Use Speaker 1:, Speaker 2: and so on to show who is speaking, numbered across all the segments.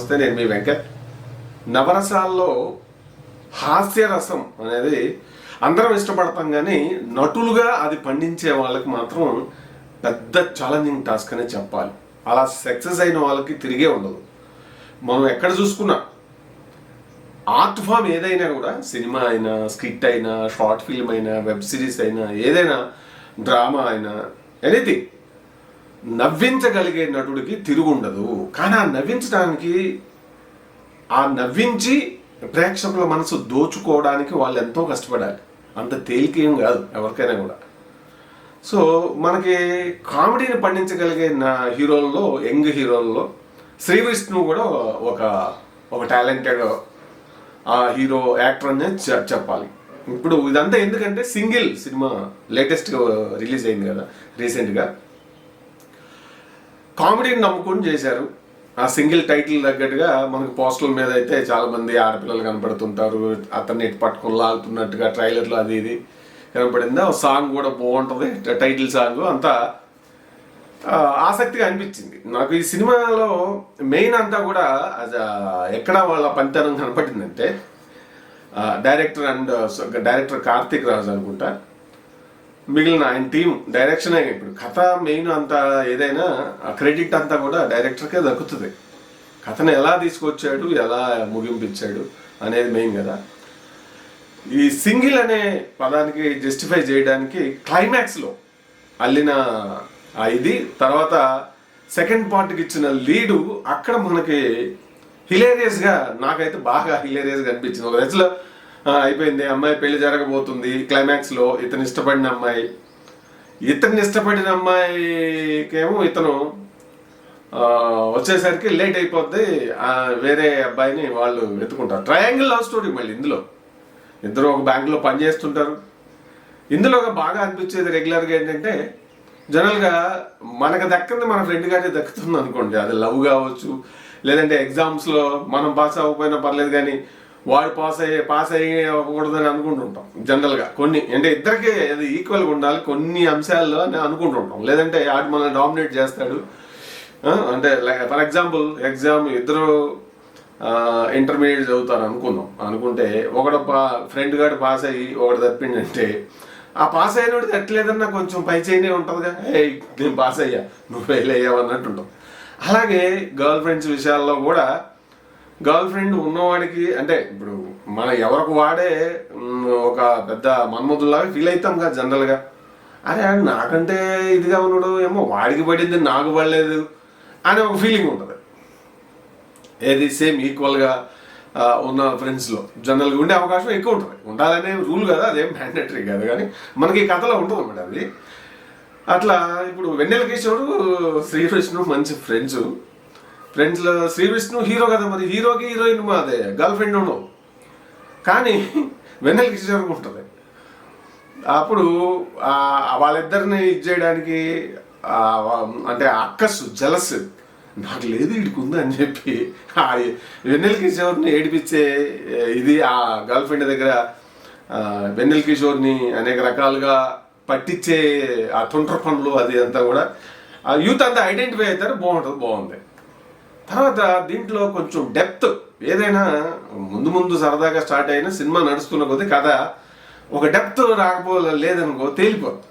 Speaker 1: నమస్తే నేను మీ వెంకట్. నవరసాల్లో హాస్యరసం అనేది అందరం ఇష్టపడతాం కానీ నటులుగా అది పండించే వాళ్ళకి మాత్రం పెద్ద ఛాలెంజింగ్ టాస్క్ అనే చెప్పాలి. అలా సక్సెస్ అయిన వాళ్ళకి తిరిగే ఉండదు. మనం ఎక్కడ చూసుకున్నా ఆర్ట్ ఫామ్ ఏదైనా కూడా సినిమా అయినా స్కిట్ అయినా షార్ట్ ఫిల్మ్ అయినా వెబ్ సిరీస్ అయినా ఏదైనా డ్రామా అయినా ఎనీథింగ్ నవ్వించగలిగే నటుడికి తిరుగుండదు. కానీ ఆ నవ్వించడానికి ఆ నవ్వించి ప్రేక్షకుల మనసు దోచుకోవడానికి వాళ్ళు ఎంతో కష్టపడాలి. అంత తేలికేం కాదు ఎవరికైనా కూడా. సో మనకి కామెడీని పండించగలిగే నా హీరోల్లో యంగ్ హీరోల్లో శ్రీ విష్ణు కూడా ఒక ఒక టాలెంటెడ్ ఆ హీరో యాక్టర్ అనేది చెప్పాలి. ఇప్పుడు ఇదంతా ఎందుకంటే సింగిల్ సినిమా లేటెస్ట్ రిలీజ్ అయింది కదా రీసెంట్గా. కామెడీని నమ్ముకొని చేశారు. ఆ సింగిల్ టైటిల్ తగ్గట్టుగా మనకు పోస్టర్ల మీద అయితే చాలా మంది ఆడపిల్లలు కనపడుతుంటారు అతన్ని ఇటు పట్టుకొని లాగుతున్నట్టుగా ట్రైలర్లో అది ఇది కనపడింది ఆ సాంగ్ కూడా బాగుంటుంది. టైటిల్ సాంగ్ అంతా ఆసక్తిగా అనిపించింది. నాకు ఈ సినిమాలో మెయిన్ అంతా కూడా అది, ఎక్కడ వాళ్ళ పనితనం కనపడిందంటే director and director Karthik Raju అనుకుంటా. మిగిలిన ఆయన టీం డైరెక్షన్ ఇప్పుడు కథ మెయిన్ అంత ఏదైనా ఆ క్రెడిట్ అంతా కూడా డైరెక్టర్కే దక్కుతుంది. కథను ఎలా తీసుకొచ్చాడు ఎలా ముగింపించాడు అనేది మెయిన్ కదా. ఈ సింగిల్ అనే పదానికి జస్టిఫై చేయడానికి క్లైమాక్స్లో అల్లిన ఆ ఇది తర్వాత సెకండ్ పార్ట్కి ఇచ్చిన లీడు అక్కడ మనకి హిలేరియస్గా నాకైతే బాగా హిలేరియస్గా అనిపించింది. ఒక దశలో అయిపోయింది. అమ్మాయి పెళ్ళి జరగబోతుంది. క్లైమాక్స్లో ఇతను ఇష్టపడిన అమ్మాయి. ఇతన్ని ఇష్టపడిన అమ్మాయికేమో ఇతను వచ్చేసరికి లేట్ అయిపోద్ది. ఆ, వేరే అబ్బాయిని వాళ్ళు వెతుకుంటారు. ట్రయాంగిల్ లవ్ స్టోరీ మళ్ళీ ఇందులో. ఇద్దరు ఒక బ్యాంకులో పనిచేస్తుంటారు ఇందులో ఒక బాగా అనిపించేది రెగ్యులర్గా ఏంటంటే జనరల్గా మనకు దక్కింది మన ఫ్రెండ్ గారి దక్కుతుంది అనుకోండి. అది లవ్ కావచ్చు లేదంటే ఎగ్జామ్స్లో మనం పాస్ అవ్వకపోయినా పర్లేదు కానీ వాడు పాస్ అయ్యే పాస్ అయ్యకూడదని అనుకుంటుంటాం జనరల్గా. కొన్ని అంటే ఇద్దరికి అది ఈక్వల్గా ఉండాలి కొన్ని అంశాల్లో నేను అనుకుంటుంటాం. లేదంటే ఆడు మనల్ని డామినేట్ చేస్తాడు. అంటే ఫర్ ఎగ్జాంపుల్ ఎగ్జామ్ ఇద్దరు ఇంటర్మీడియట్ చదువుతారు అనుకుందాం. అనుకుంటే ఒకడు పా ఫ్రెండ్ గారు పాస్ అయ్యి ఒకటి తప్పిండంటే ఆ పాస్ అయినోడు తట్టలేదన్న కొంచెం పై చేయనే ఉంటుందిగా. ఏ నేను పాస్ అయ్యా నువ్వు ఫెయిల్ అయ్యావు అన్నట్టుంటాం అలాగే గర్ల్ ఫ్రెండ్స్ విషయాల్లో కూడా గర్ల్ ఫ్రెండ్ ఉన్నవాడికి అంటే ఇప్పుడు మన ఎవరికి వాడే ఒక పెద్ద మన్మధుల్లాగా ఫీల్ అవుతాం కదా జనరల్గా. అరే నాకంటే ఇదిగా ఉన్నాడు ఏమో వాడికి పడింది నాకు పడలేదు అనే ఒక ఫీలింగ్ ఉంటుంది. ఏది సేమ్ ఈక్వల్గా ఉన్న ఫ్రెండ్స్లో జనరల్గా ఉండే అవకాశం ఎక్కువ ఉంటుంది. ఉండాలనే రూల్ కదా అదేం మ్యాండేటరీ కాదు కానీ మనకి ఈ కథలో ఉంటుంది అన్నమాట అది. అట్లా ఇప్పుడు వెన్నెల కిషోర్ శ్రీకృష్ణుడు మంచి ఫ్రెండ్స్ ఫ్రెండ్స్లో శ్రీ విష్ణు హీరో కదా మరి. హీరోకి హీరోయిన్ అదే గర్ల్ ఫ్రెండ్ ఉండవు కానీ వెన్నెల కిషోర్ ఉంటుంది. అప్పుడు వాళ్ళిద్దరిని ఇది చేయడానికి అంటే అక్కసు జలస్ నాకు లేదు వీడికి ఉంది అని చెప్పి ఆ వెన్నెల కిషోర్ని ఏడిపించే ఇది ఆ గర్ల్ ఫ్రెండ్ దగ్గర వెన్నెల కిషోర్ని అనేక రకాలుగా పట్టించే ఆ తుంట్ర పనులు అది అంతా కూడా. ఆ యూత్ అంతా ఐడెంటిఫై అవుతారు. బాగుంటుంది బాగుంది. తర్వాత దీంట్లో కొంచెం డెప్త్. ఏదైనా ముందు ముందు సరదాగా స్టార్ట్ అయిన సినిమా నడుస్తున్న కొద్దీ కథ ఒక డెప్త్ రాకపో లేదనుకో తేలిపోతుంది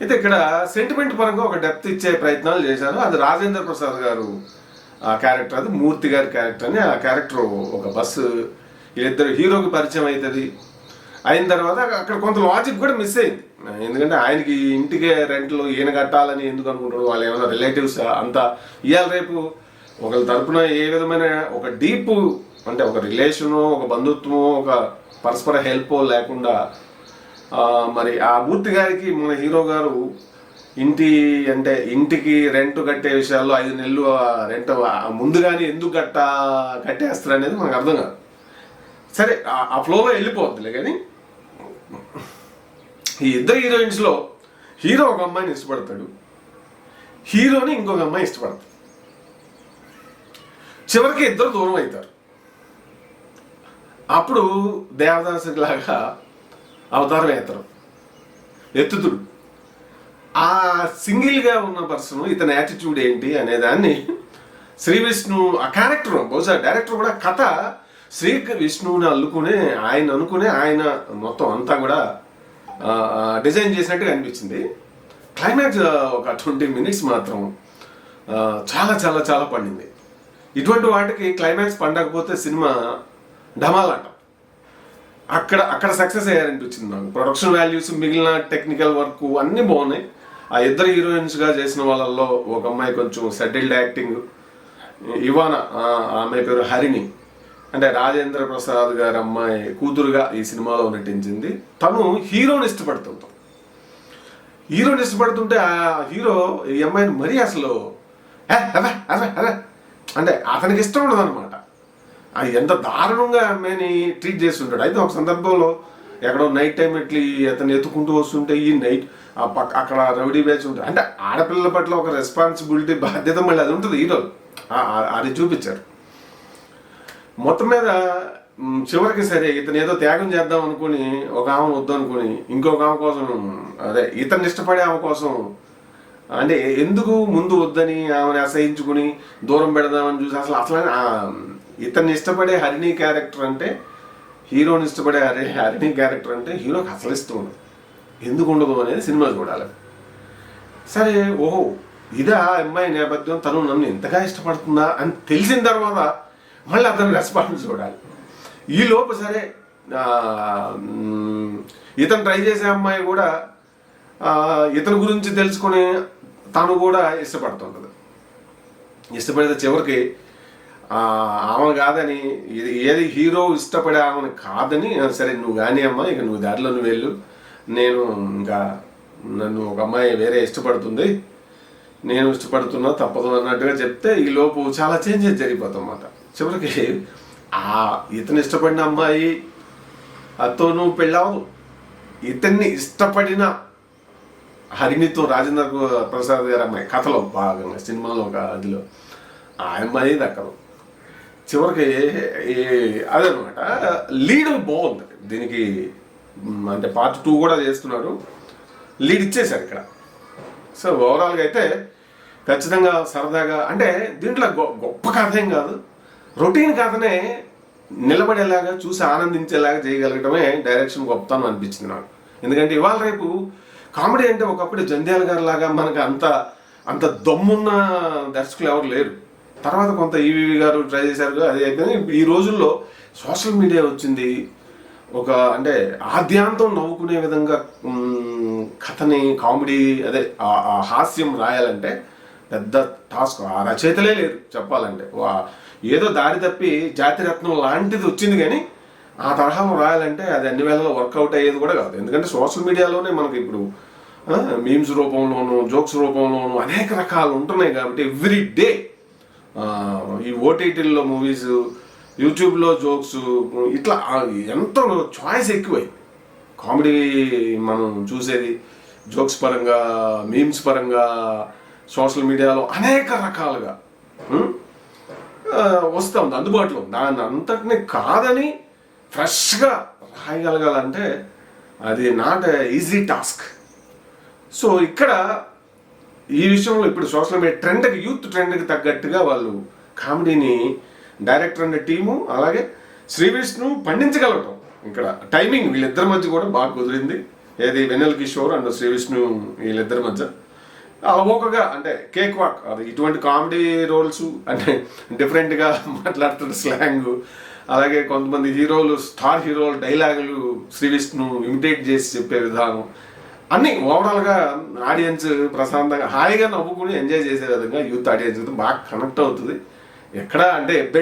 Speaker 1: అయితే ఇక్కడ సెంటిమెంట్ పరంగా ఒక డెప్త్ ఇచ్చే ప్రయత్నాలు చేశారు. అది రాజేంద్ర ప్రసాద్ గారు ఆ క్యారెక్టర్ అది మూర్తి గారి క్యారెక్టర్ అని ఆ క్యారెక్టర్ ఒక బస్సు వీళ్ళిద్దరు హీరోకి పరిచయం అవుతుంది అయిన తర్వాత అక్కడ కొంత లాజిక్ కూడా మిస్ అయింది. ఎందుకంటే ఆయనకి ఇంటికే రెంట్లు ఈయన కట్టాలని ఎందుకు అనుకుంటాడు వాళ్ళు ఏమైనా రిలేటివ్స్ అంతా ఇవాళ రేపు ఒకరి తరపున ఏ విధమైన ఒక డీప్ అంటే ఒక రిలేషను ఒక బంధుత్వము ఒక పరస్పర హెల్ప్ లేకుండా మరి ఆ మూర్తి గారికి మన హీరో గారు ఇంటి అంటే ఇంటికి రెంట్ కట్టే విషయాల్లో ఐదు నెలలు రెంట్ ముందుగానే ఎందుకు కట్ట కట్టేస్తారు అనేది మనకు అర్థం కాదు. సరే ఆ- ఫ్లోలో వెళ్ళిపోద్దిలే కానీ ఈ ఇద్దరు హీరోయిన్స్లో హీరో ఒక అమ్మాయిని ఇష్టపడతాడు. హీరోని ఇంకొక అమ్మాయి ఇష్టపడతాడు. చివరికి ఇద్దరు దూరం అవుతారు. అప్పుడు దేవదాసులాగా అవతారం ఎత్తరు ఎత్తుతుడు. ఆ సింగిల్గా ఉన్న పర్సన్ ఇతని యాటిట్యూడ్ ఏంటి అనేదాన్ని శ్రీ విష్ణు ఆ క్యారెక్టర్ బహుశా డైరెక్టర్ కూడా కథ శ్రీ విష్ణువుని అల్లుకునే ఆయన అనుకునే ఆయన మొత్తం అంతా కూడా డిజైన్ చేసినట్టుగా అనిపించింది. క్లైమాక్స్ ఒక ట్వంటీ మినిట్స్ మాత్రం చాలా చాలా చాలా పండింది. ఇటువంటి వాటికి క్లైమాక్స్ పండకపోతే సినిమా ఢమాలంట. అక్కడ అక్కడ సక్సెస్ అయ్యారనిపించింది నాకు. ప్రొడక్షన్ వాల్యూస్ మిగిలిన టెక్నికల్ వర్క్ అన్నీ బాగున్నాయి. ఆ ఇద్దరు హీరోయిన్స్గా చేసిన వాళ్ళల్లో ఒక అమ్మాయి కొంచెం సెటిల్డ్ యాక్టింగ్ ఇవాన ఆ, ఆమె పేరు హరిణి. అంటే రాజేంద్ర ప్రసాద్ గారి అమ్మాయి కూతురుగా ఈ సినిమాలో నటించింది. తను హీరోని ఇష్టపడుతుంది హీరోని ఇష్టపడుతుంటే ఆ హీరో ఈ అమ్మాయిని మరీ అసలు "ఏ, అవే, అవే, అంటే అతనికి ఇష్టం ఉండదు అనమాట అది ఎంత దారుణంగా మేని అమ్మాయిని ట్రీట్ చేస్తుంటాడు. అయితే ఒక సందర్భంలో ఎక్కడో నైట్ టైం ఇట్లా అతను ఎత్తుకుంటూ వస్తుంటే ఈ నైట్ పక్క అక్కడ రౌడీ బ్యాచ్ ఉంటుంది అంటే ఆడపిల్లల పట్ల ఒక రెస్పాన్సిబిలిటీ బాధ్యత మళ్ళీ అది ఉంటుంది ఈరోజు అది చూపించారు. మొత్తం మీద చివరికి సరే ఇతను ఏదో త్యాగం చేద్దాం అనుకుని ఒక ఆమె వద్దు అనుకుని ఇంకొక ఆమె కోసం అదే ఇతను ఇష్టపడే ఆమె కోసం అంటే ఎందుకు ముందు వద్దని ఆమెను అసహించుకుని దూరం పెడదామని చూసి అసలు అసలు ఇతన్ని ఇష్టపడే హరిణి క్యారెక్టర్ అంటే హీరోని ఇష్టపడే హరి హరిణి క్యారెక్టర్ అంటే హీరోకి అసలు ఇష్టం ఉండదు. ఎందుకు ఉండదు అనేది సినిమా చూడాలి. సరే ఓహో ఇదా ఆ అమ్మాయి నేపథ్యం తను నన్ను ఇంతగా ఇష్టపడుతుందా అని తెలిసిన తర్వాత మళ్ళీ అతను రెస్పాన్స్ చూడాలి. ఈ లోపు సరే ఇతను ట్రై చేసే అమ్మాయి కూడా ఇతని గురించి తెలుసుకునే తను కూడా ఇష్టపడుతుంటుంది. ఇష్టపడితే చివరికి ఆమె కాదని ఇది ఏది హీరో ఇష్టపడే ఆమెను కాదని సరే నువ్వు కానీ అమ్మా ఇక నువ్వు దారిలో నువ్వు వెళ్ళు. నేను ఇంకా నన్ను ఒక అమ్మాయి వేరే ఇష్టపడుతుంది. నేను ఇష్టపడుతున్నా తప్పదు అన్నట్టుగా చెప్తే ఈ లోపు చాలా చేంజెస్ జరిగిపోతాం అన్నమాట చివరికి ఆ ఇతను ఇష్టపడిన అమ్మాయి అతను పెళ్ళావు ఇతన్ని ఇష్టపడిన హరిణితో రాజేంద్ర ప్రసాద్ గారు అమ్మాయి. కథలో భాగంగా సినిమాలో ఒక అదిలో. ఆ అమ్మాయి దక్కదు చివరికి అదనమాట. లీడ్ బాగుంది. దీనికి అంటే పార్ట్ టూ కూడా చేస్తున్నారు. లీడ్ ఇచ్చేశారు ఇక్కడ. సో ఓవరాల్గా అయితే ఖచ్చితంగా సరదాగా అంటే దీంట్లో గొ- గొప్ప కథ ఏం కాదు. రొటీన్ కథనే నిలబడేలాగా చూసి ఆనందించేలాగా చేయగలగడమే డైరెక్షన్ గొప్పతనం అనిపించింది నాకు. ఎందుకంటే ఇవాళ రేపు కామెడీ అంటే ఒకప్పుడు జంధ్యాల గారి లాగా మనకు అంత అంత దమ్మున్న దర్శకులు ఎవరు లేరు. తర్వాత కొంత ఈవీవి గారు ట్రై చేశారు అది అయిపోయింది. ఈ రోజుల్లో సోషల్ మీడియా వచ్చింది. ఒక అంటే ఆద్యాంతం నవ్వుకునే విధంగా కథని కామెడీ అదే ఆ- హాస్యం రాయాలంటే పెద్ద టాస్క్. ఆ రచయితలే లేరు చెప్పాలంటే. ఏదో దారి తప్పి జాతిరత్నం లాంటిది వచ్చింది కానీ ఆ తరహా రాయాలంటే అది అన్ని వేళలో వర్కౌట్ అయ్యేది కూడా కాదు. ఎందుకంటే సోషల్ మీడియాలోనే మనకి ఇప్పుడు మీమ్స్ రూపంలోనూ జోక్స్ రూపంలోనూ అనేక రకాలు ఉంటున్నాయి కాబట్టి ఎవ్రీ డే ఈ ఓటీటీల్లో మూవీస్ యూట్యూబ్లో జోక్స్ ఇట్లా ఎంత ఎంతో చాయిస్ ఎక్కువై కామెడీ మనం చూసేది జోక్స్ పరంగా మీమ్స్ పరంగా సోషల్ మీడియాలో అనేక రకాలుగా వస్తాం అందుబాటులో దాన్ని అంతటిని కాదని ఫ్రెష్గా రాయగలగాలంటే అది నాట్ ఈజీ టాస్క్ సో ఇక్కడ ఈ విషయంలో ఇప్పుడు సోషల్ మీడియా ట్రెండ్కి యూత్ ట్రెండ్కి తగ్గట్టుగా వాళ్ళు కామెడీని డైరెక్టర్ అనే టీము అలాగే శ్రీ విష్ణు పండించగలగటం ఇక్కడ టైమింగ్ వీళ్ళిద్దరి మధ్య కూడా బాగా కుదిరింది. ఏది వెన్నెల కిషోర్ అండ్ శ్రీ విష్ణు వీళ్ళిద్దరి మధ్య. అలవోకగా అంటే కేక్ వాక్ అది ఇటువంటి కామెడీ రోల్స్ అంటే డిఫరెంట్గా మాట్లాడుతున్న స్లాంగ్ అలాగే కొంతమంది హీరోలు స్టార్ హీరోలు డైలాగులు శ్రీ విష్ణు ఇమిటేట్ చేసి చెప్పే విధానం. అన్ని ఓవరాల్గా ఆడియన్స్ ప్రశాంతంగా హాయిగా నవ్వుకుని ఎంజాయ్ చేసే విధంగా యూత్ ఆడియన్స్ బాగా కనెక్ట్ అవుతుంది. ఎక్కడ అంటే